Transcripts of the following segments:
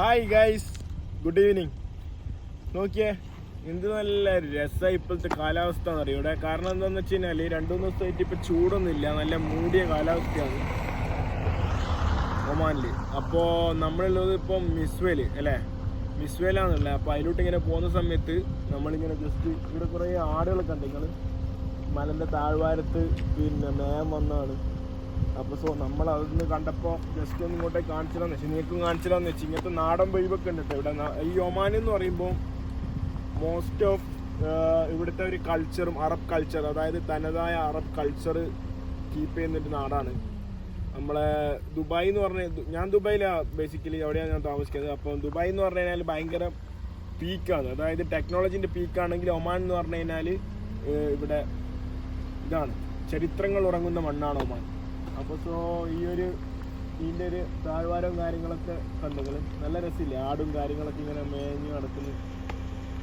Hi guys good evening നോക്കിയേ എന്ത് നല്ല രസമായി ഇപ്പോഴത്തെ കാലാവസ്ഥ എന്നറിയോ ഇവിടെ കാരണം എന്താണെന്ന് വെച്ച് കഴിഞ്ഞാൽ രണ്ടു മൂന്ന് ദിവസമായിട്ട് ഇപ്പം ചൂടൊന്നുമില്ല. നല്ല മൂടിയ കാലാവസ്ഥയാണ്. ഒമാനിൽ അപ്പോൾ നമ്മളുള്ളത് ഇപ്പം മിസ്വേൽ അല്ലേ? മിസ്വേലാണെന്നുള്ളത് അപ്പോൾ അതിലോട്ട് ഇങ്ങനെ പോകുന്ന സമയത്ത് നമ്മളിങ്ങനെ ജസ്റ്റ് ഇവിടെ കുറേ ആടുകളൊക്കെ ഉണ്ട്. നിങ്ങൾ മലന്റെ താഴ്വാരത്ത് പിന്നെ മേം വന്നാണ് അപ്പോൾ സോ നമ്മൾ അതൊന്ന് കണ്ടപ്പോൾ ജസ്റ്റ് ഒന്ന് ഇങ്ങോട്ടേക്ക് കാണിച്ചില്ലാന്ന് വെച്ചാൽ നിങ്ങൾക്കും കാണിച്ചില്ലാന്ന് വെച്ചാൽ ഇങ്ങനത്തെ നാടൻ വൈബൊക്കെ ഉണ്ട് ഇവിടെ. ഈ ഒമാൻ എന്ന് പറയുമ്പോൾ മോസ്റ്റ് ഓഫ് ഇവിടുത്തെ ഒരു കൾച്ചറും അറബ് കൾച്ചർ അതായത് തനതായ അറബ് കൾച്ചർ കീപ്പ് ചെയ്യുന്നൊരു നാടാണ്. നമ്മളെ ദുബായ് എന്ന് പറഞ്ഞ ഞാൻ ദുബായിലാണ് ബേസിക്കലി അവിടെയാണ് ഞാൻ താമസിക്കുന്നത്. അപ്പോൾ ദുബായ് എന്ന് പറഞ്ഞു കഴിഞ്ഞാൽ ഭയങ്കര പീക്കാണ് അതായത് ടെക്നോളജിന്റെ പീക്കാണെങ്കിൽ ഒമാൻ എന്ന് പറഞ്ഞു കഴിഞ്ഞാൽ ഇവിടെ ഇതാണ്. ചരിത്രങ്ങൾ ഉറങ്ങുന്ന മണ്ണാണ് ഒമാൻ. അപ്പോൾ സോ ഈ ഒരു ഇതിന്റെ ഒരു താഴ്വാരവും കാര്യങ്ങളൊക്കെ കണ്ടുകൾ നല്ല രസമില്ലേ? ആടും കാര്യങ്ങളൊക്കെ ഇങ്ങനെ മേഞ്ഞ് നടക്കുന്നു.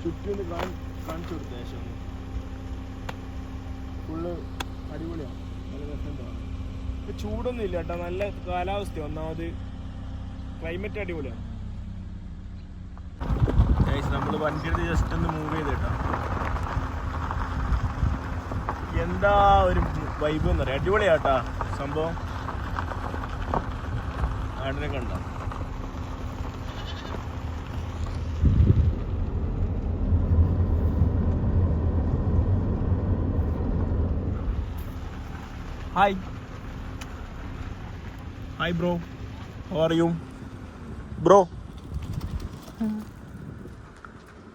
ചുറ്റും കാണി കാണിച്ചു കൊടുത്ത ശേഷം. ഫുള്ള് അടിപൊളിയാണ് നല്ല രസമുണ്ടാവും ഇപ്പം ചൂടൊന്നും ഇല്ല കേട്ടോ. നല്ല കാലാവസ്ഥ ഒന്നാമത് ക്ലൈമറ്റ് അടിപൊളിയാണ് നമ്മൾ വണ്ടി എടുത്ത് ജസ്റ്റ് ഒന്ന് മൂവ് ചെയ്ത് കേട്ടോ. എന്താ ഒരു വൈബ് എന്ന് പറയാം അടിപൊളിയാട്ടാ സംഭവം ആടിനെ കണ്ട. Hi hi bro are you bro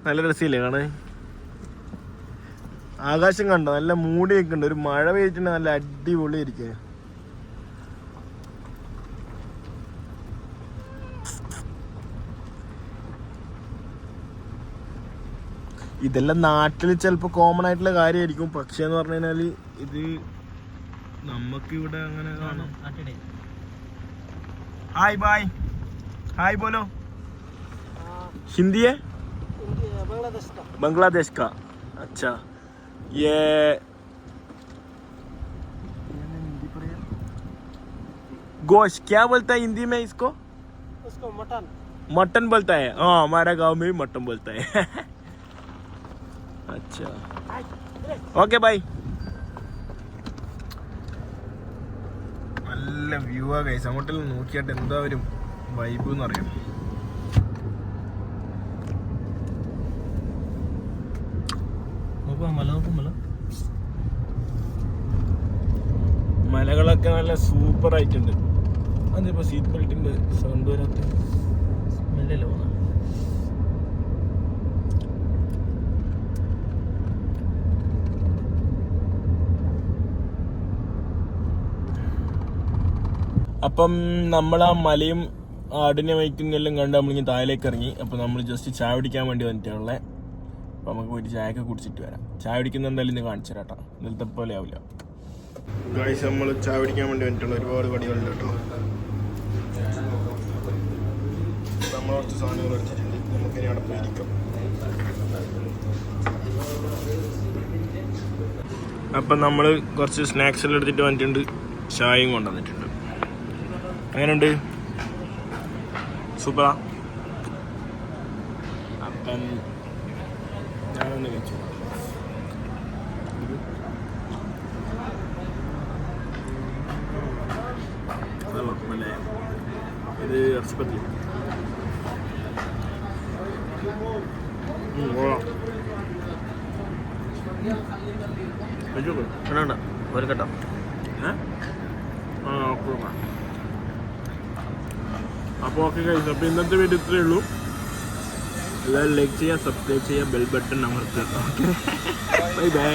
നല്ല രസമില്ലേ കാണേ ആകാശം കണ്ടോ? നല്ല മൂടിയൊക്കെ ഉണ്ട്. ഒരു മഴ പെയ്തിട്ടുണ്ട്. നല്ല അടിപൊളി ഇരിക്കുക ഇതെല്ലാം നാട്ടിൽ ചിലപ്പോൾ കോമൺ ആയിട്ടുള്ള കാര്യമായിരിക്കും പക്ഷേ എന്ന് പറഞ്ഞു കഴിഞ്ഞാൽ ഇത് നമുക്ക് ഇവിടെ അങ്ങനെ കാണാം ഹായ് ബായ് ഹായ് ബോലോ हिंदी है बांग्लादेश का बांग्लादेश का अच्छा ये गोश्त क्या बोलता है हिंदी में इसको उसको मटन मटन बोलता है हाँ हमारा गांव में भी मटन बोलता है അച്ഛാ. Okay bye. നല്ല വ്യൂ ആ കൈസ് അങ്ങോട്ടിൽ നോക്കിയിട്ട് എന്താ വരും വൈബ് എന്ന് പറയാം മലകളൊക്കെ നല്ല സൂപ്പർ ആയിട്ടുണ്ട്. അതിപ്പോ സീറ്റ് ബെൽറ്റിന്റെ സൗണ്ട് വരാത്ത? അപ്പം നമ്മൾ ആ മലയും ആടിനെ വയ്ക്കുന്നതെല്ലാം കണ്ട് നമ്മളിങ്ങനെ താഴേക്ക് ഇറങ്ങി അപ്പോൾ നമ്മൾ ജസ്റ്റ് ചായ പിടിക്കാൻ വേണ്ടി വന്നിട്ടുള്ളത് അപ്പോൾ നമുക്ക് പോയിട്ട് ചായയൊക്കെ കുടിച്ചിട്ട് വരാം. ചായ പിടിക്കുന്ന എന്തായാലും ഇന്ന് കാണിച്ചു തരാം കേട്ടോ. ഇന്നലത്തെ പോലെ ആവില്ല. ഗൈസ് നമ്മൾ ചായ പിടിക്കാൻ വേണ്ടി വന്നിട്ടുള്ള ഒരുപാട് കടികളുണ്ട് കേട്ടോ. നമ്മൾ കുറച്ച് സാധനങ്ങൾ എടുത്തിട്ടുണ്ട്. നമുക്കിനി അവിടെ പോയിരിക്കാം അപ്പം നമ്മൾ കുറച്ച് സ്നാക്സ് എല്ലാം എടുത്തിട്ട് വന്നിട്ടുണ്ട്. ചായയും കൊണ്ടുവന്നിട്ടുണ്ട്. എങ്ങനെയുണ്ട്? സൂപ്പറാ. അപ്പം ഞാനൊന്ന് കഴിച്ചു. ആ കുഴപ്പമില്ലേ. ഇത് ഇറച്ചിപ്പത്തി വേണ്ട ആ കേട്ടോ അപ്പോൾ ഓക്കെ കഴിച്ചു അപ്പോൾ ഇന്നത്തെ വീഡിയോ ഇത്രയേ ഉള്ളൂ. എല്ലാവരും ലൈക്ക് ചെയ്യുക സബ്സ്ക്രൈബ് ചെയ്യുക ബെൽ ബട്ടൺ അമർത്തുക. Okay bye bye